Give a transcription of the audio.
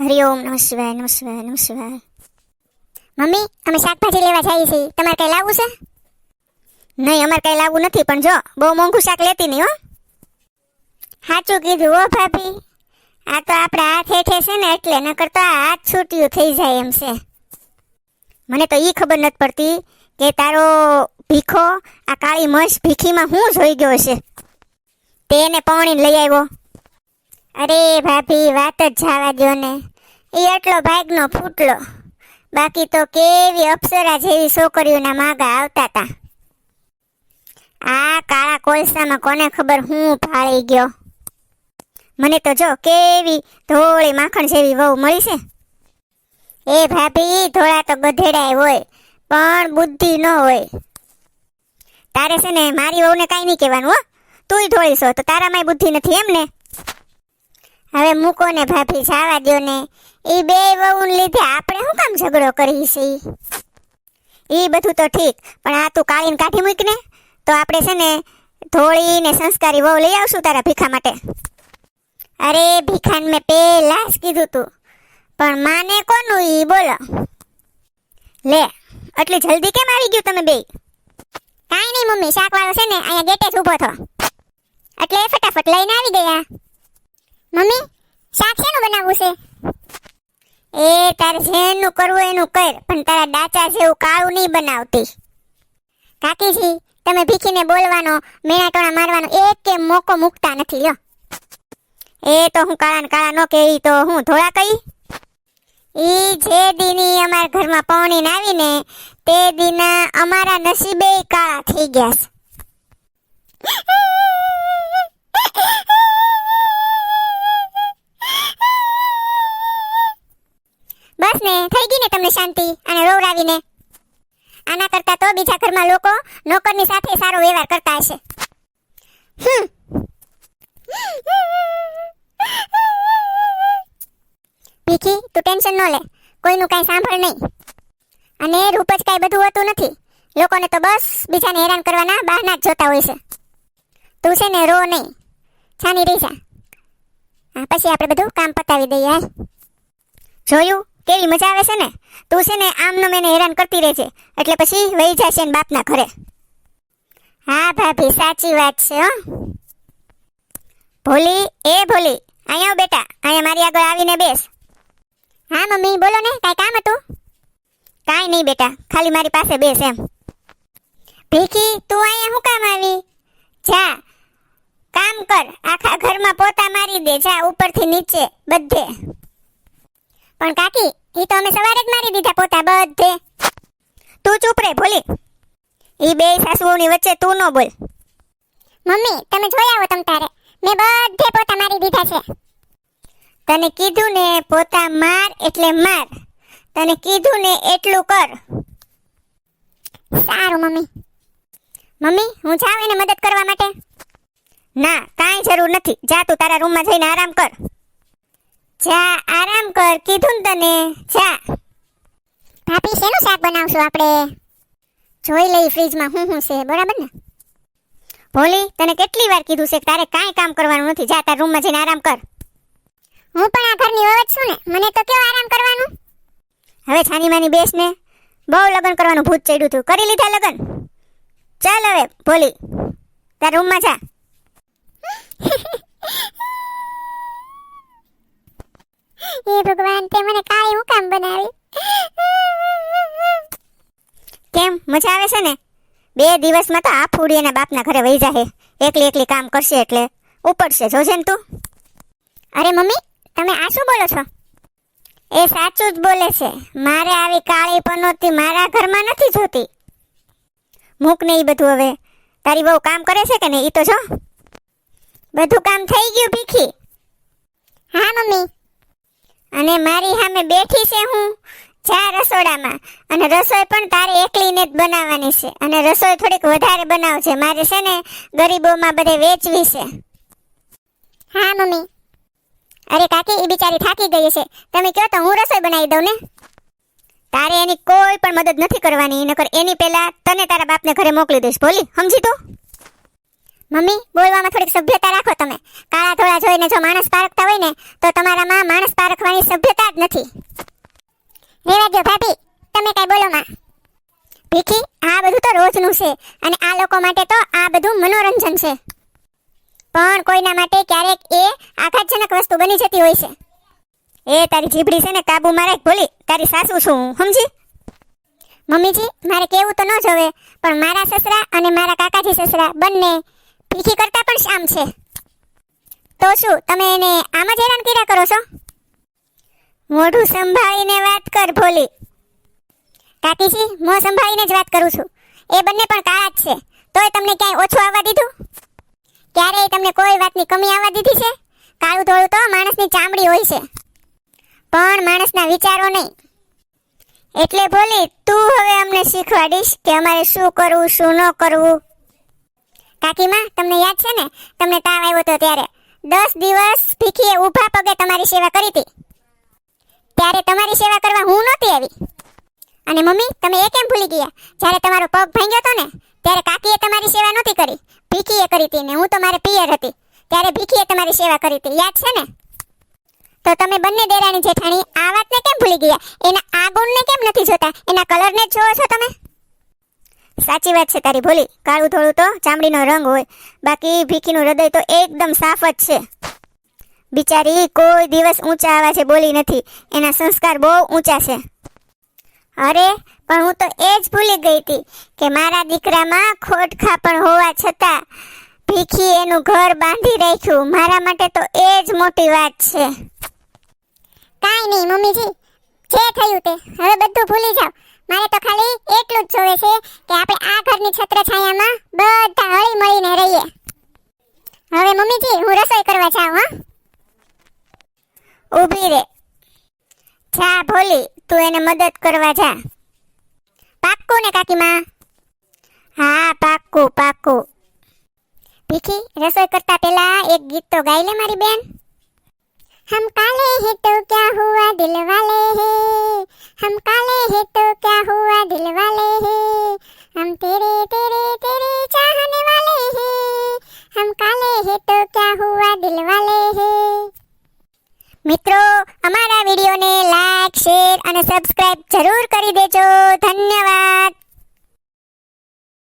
હરિઓમ શિવાય, નમઃ શિવાય મમ્મી, અમે શાકભાજી લેવા જઈએ છીએ. તમારે કઈ લાવવું છે? નહીં, અમારે કઈ લાવવું નથી, પણ જો, બહુ મોંઘું શાક લેતી નહીં, હો. સાચું કીધું, હો, ભાભી. આ તો આપણા હાથ હેઠે છે ને, એટલે નકર તો આ હાથ છૂટ્યું થઈ જાય એમ છે. મને તો એ ખબર નથી પડતી કે તારો ભીખો, આ કાળી મસ ભીખીમાં હું જોઈ ગયો છે? તે એને પૌણીને લઈ આવ્યો. અરે ભાભી, વાત જ જવા દ્યો ને. એ એટલો ભાગનો ફૂટલો. બાકી તો કેવી અપ્સરા જેવી છોકરીઓના માગા આવતા હતા આ કાળા કોલસામાં કોને ખબર હું ફાળી ગયો? મને તો જો કેવી ધોળી માખણ જેવી વહુ મળી છે. એ ભાભી, ધોળા તો ગધેડાય હોય, પણ બુદ્ધિ ન હોય. તારે છે ને મારી વહુને કાંઈ નહીં કહેવાનું હો. તુંય ધોળી છો, તો તારામાંય બુદ્ધિ નથી એમ ને હવે મૂકો ને ભાભી, જવા દ્યો ને. એ બે વહુને લીધે આપણે શું કામ ઝઘડો કરી છે એ બધું તો ઠીક, પણ આ તું કાળીને કાઢી મૂક ને. તો આપણે છે ને ધોળી ને સંસ્કારી વહુ લઈ આવશું તારા ભીખા માટે. અરે, ભીખાને મેં પહેલા જ કીધું તું. પણ માને કોનું ઈ? બોલો. લે, આટલી જલ્દી કેમ આવી ગયું તમે બે? કાંઈ નહીં, મમ્મી, શાકવાળો છે ને, અહીંયા ગેટે જ ઊભો થો. એટલે ફટાફટ લઈને આવી ગયા. મમ્મી, શાક શેનું બનાવવું છે? એ તારે જેનું કરવું, એનું કર, પણ તારા ડાચા જેવું કાળું નહીં બનાવતી. કાકીજી, તમે ભીખીને બોલવાનો, મેણાટોણા મારવાનો, એક કે મોકો મૂકતા નથી, લ્યો. એ તો હું કાળા ને કાળા નો કે ઈ તો હું ધોળા કઈ? ઈ જે દીની અમારા ઘરમાં પૌણી આવીને તે દીના અમારા નસીબે કાળા થઈ ગયા છે. થઈ ગઈ ને તમને શાંતિ અને રોવરાવીને આના કરતા તો બીજા ઘરમાં લોકો નોકરની સાથે સારો વ્યવહાર કરતા હશે. ભીખી તું ટેન્શન ન લે. કોઈનું કાંઈ સાંભળ નહીં. અને રૂપ જ કાંઈ બધું હોતું નથી. લોકોને તો બસ બીજાને હેરાન કરવાના બહાના જ જોતા હોય છે. તું છે ને રો નહીં. છાની રહી જા. પછી આપણે બધું કામ પતાવી દઈએ જોયું? કેવી મજા આવે છે ને? તું છે ને આમનો મેને હેરાન કરતી રહેજે. એટલે પછી વહી જશે ને બાપના ઘરે. હા ભાભી, સાચી વાત છે, હો. ભોલી, એ ભોલી, અહીંયા બેટા. અહીંયા મારી આગળ આવીને બેસ. હા મમ્મી, બોલો ને, કાંઈ કામ હતું? કાંઈ નહીં બેટા, ખાલી મારી પાસે બેસ એમ. ભીખી, તું અહીંયા શું કામ આવી? જા, કામ કર. આખા ઘરમાં પોતા મારી દે, જા ઉપરથી નીચે, બધે. પણ કાકી, ઈ તો અમે સવારે જ મારી દીધા પોતા બધે. તું ચૂપ રે, ભોલી. ઈ બે સાસુઓની વચ્ચે તું ન બોલ. મમ્મી, તમે જોઈ આવો તમ તારે. મેં બધે પોતા મારી દીધા છે. તને કીધું ને પોતા માર એટલે માર. તને કીધું ને એટલું કર. સારું, મમ્મી. મમ્મી, હું જાઉં એને મદદ કરવા માટે? ના, કાંઈ જરૂર નથી. જા તું તારા રૂમમાં જઈને આરામ કર. જા, આરામ કર, કીધું ને તને. જા. ભાભી, શેનું શાક બનાવશું આપણે? જોઈ લઈ ફ્રીજમાં હું હું છે, બરાબર ને? ભોલી, તને કેટલી વાર કીધું છે તારે કાંઈ કામ કરવાનું નથી. જા, તારા રૂમમાં જઈને આરામ કર. હું પણ આ ઘરની વવત છું ને. મને તો કેવો આરામ કરવાનું? હવે છાની માની બેસ ને. બહુ લગ્ન કરવાનું ભૂત ચડ્યું હતું કરી લીધા લગ્ન. ચાલ હવે, ભોલી, તારા રૂમમાં જા. હે ભગવાન, તે મને કાળી હું કામ બનાવી? કેમ, મજા આવે છે ને? બે દિવસમાં તો આ ફૂડી એના બાપના ઘરે વહી જાહે. એકલી એકલી કામ કરશે એટલે ઉપડશે. જોજે ને તું. અરે મમ્મી, તમે આ શું બોલો છો? એ સાચું જ બોલે છે. મારે આવી કાળી પનોતી મારા ઘરમાં નથી જોતી. મૂક ને એ બધું હવે. તારી બહુ કામ કરે છે કે નહીં? એ તો જો. બધું કામ થઈ ગયું ભીખી. હા, મમ્મી. અને મારી સામે બેઠી છે હું જા રસોડામાં. અને રસોઈ પણ તારે એકલીને જ બનાવવાની છે. અને રસોઈ થોડીક વધારે બનાવજે. મારે છે ને ગરીબોમાં બધે વેચવી છે. હા મમ્મી. અરે કાકી એ બિચારી થાકી ગઈ છે તમે કહો તો હું રસોઈ બનાવી દઉં ને? તારે એની કોઈ પણ મદદ નથી કરવાની. નકર એની પહેલાં તને તારા બાપને ઘરે મોકલી દઈશ. બોલી સમજી તું? મમ્મી, બોલવામાં થોડીક સભ્યતા રાખો તમે. કાળા ધોળા જોઈને જો માણસ પારખતા હોય ને, તો તમારામાં માણસ પારખવાની સભ્યતા જ નથી. રેવા ભાભી, તમે કઈ બોલો માં. ભીખી, આ બધું તો રોજનું છે અને આ લોકો માટે તો આ બધું મનોરંજન છે. પણ કોઈના માટે ક્યારેક એ આઘાતજનક વસ્તુ બની જતી હોય છે. એ તારી જીભડી છે ને કાબુમાં રાખ ભૂલી, તારી સાસુ છું હું સમજી? મમ્મીજી, મારે કેવું તો ન જોવે પણ મારા સસરા અને મારા કાકાજી સસરા બંને ભીખી કરતા પણ શામ છે. તો શું, તમે એને આમ જ હેરાન કર્યા કરો છો? મોઢું સંભાળીને વાત કર ભોલી. કાકીજી મોં સંભાળીને જ વાત કરું છું. એ બંને પણ કાળા જ છે. તોય તમને ક્યાંય ઓછું આવવા દીધું? ક્યારેય તમને કોઈ વાતની કમી આવવા દીધી છે? કાળું ધોળું તો માણસની ચામડી હોય છે. પણ માણસના વિચારો નહીં. એટલે ભોલી, તું હવે અમને શીખવાડીશ કે અમારે શું કરવું, શું ન કરવું કાકીમાં, તમને યાદ છે ને? તમને તાવ આવ્યો હતો ત્યારે. દસ દિવસ ભીખીએ ઊભા પગે તમારી સેવા કરી હતી. ત્યારે તમારી સેવા કરવા હું નહોતી આવી. અને મમ્મી, તમે એ કેમ ભૂલી ગયા? જ્યારે તમારો પગ ભાંગ્યો હતો ને, ત્યારે કાકીએ તમારી સેવા નહોતી કરી. ભીખીએ કરી હતી ને, હું તો મારે પિયર હતી. ત્યારે ભીખીએ તમારી સેવા કરી હતી. યાદ છે ને? તો તમે બંને દેરાણી જેઠાણી આ વાતને કેમ ભૂલી ગયા? એના આ ગુણને કેમ નથી જોતા? એના કલરને જ જોવો છો તમે? સાચી વાત છે તારી, ભોલી. કાળું થોડું તો ચામડીનો રંગ હોય. બાકી ભીખીનું હૃદય તો એકદમ સાફ જ છે. બિચારી કોઈ દિવસ ઊંચા છે બોલી નથી. એના સંસ્કાર બહુ ઊંચા છે. અરે, પણ હું તો એ જ ભૂલી ગઈ હતી કે મારા દીકરામાં ખોટખા પણ હોવા છતાં ભીખી એનું ઘર બાંધી રાખ્યું. મારા માટે તો એ જ મોટી વાત છે. કાંઈ નહીં, મમ્મીજી. જે થયું તે. હવે બધું ભૂલી જાઓ. મારે તો ખાલી એટલું જ જોવે છે કે આપણે આ ઘરની છત્રછાયામાં બધા હળી મળીને રહીએ. હવે મમ્મીજી, હું રસોઈ કરવા જાઉં, હા. ઊભી રે. જા ભોલી, તું એને મદદ કરવા જા. પાક્કું ને કાકીમાં? હા, પાક્કું પાક્કું. ભીખી, રસોઈ કરતા પહેલા એક ગીત તો ગાઈ લે મારી બેન. हम काले हैं तो क्या हुआ दिल वाले हैं हम काले हैं तो क्या हुआ दिल वाले हैं हम तेरे तेरे तेरे